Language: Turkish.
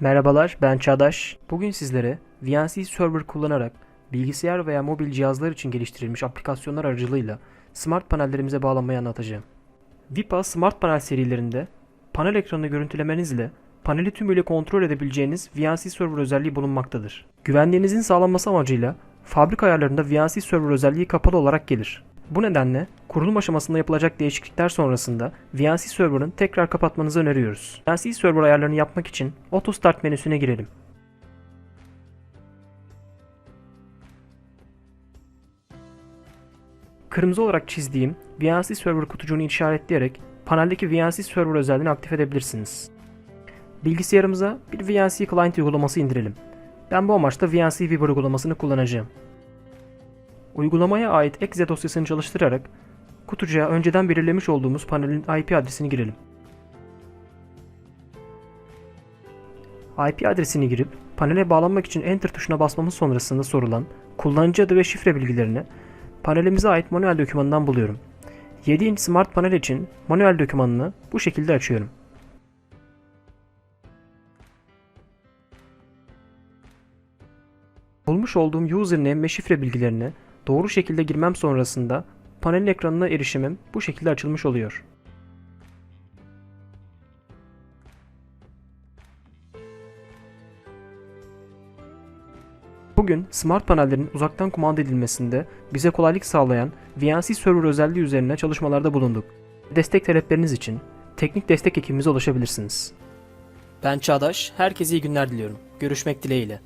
Merhabalar, ben Çağdaş. Bugün sizlere VNC Server kullanarak bilgisayar veya mobil cihazlar için geliştirilmiş aplikasyonlar aracılığıyla smart panellerimize bağlanmayı anlatacağım. VIPA Smart Panel serilerinde panel ekranını görüntülemenizle paneli tümüyle kontrol edebileceğiniz VNC Server özelliği bulunmaktadır. Güvenliğinizin sağlanması amacıyla fabrika ayarlarında VNC Server özelliği kapalı olarak gelir. Bu nedenle kurulum aşamasında yapılacak değişiklikler sonrasında VNC Server'ın tekrar kapatmanızı öneriyoruz. VNC Server ayarlarını yapmak için Auto Start menüsüne girelim. Kırmızı olarak çizdiğim VNC Server kutucuğunu işaretleyerek paneldeki VNC Server özelliğini aktif edebilirsiniz. Bilgisayarımıza bir VNC Client uygulaması indirelim. Ben bu amaçla VNC Weaver uygulamasını kullanacağım. Uygulamaya ait exe dosyasını çalıştırarak kutucuğa önceden belirlemiş olduğumuz panelin IP adresini girelim. IP adresini girip panele bağlanmak için Enter tuşuna basmamız sonrasında sorulan kullanıcı adı ve şifre bilgilerini panelimize ait manuel dokümanından buluyorum. 7 inç smart panel için manuel dokümanını bu şekilde açıyorum. Bulmuş olduğum username ve şifre bilgilerini doğru şekilde girmem sonrasında panelin ekranına erişimim bu şekilde açılmış oluyor. Bugün smart panellerin uzaktan kumanda edilmesinde bize kolaylık sağlayan VNC Server özelliği üzerine çalışmalarda bulunduk. Destek talepleriniz için teknik destek ekibimize ulaşabilirsiniz. Ben Çağdaş, herkese iyi günler diliyorum. Görüşmek dileğiyle.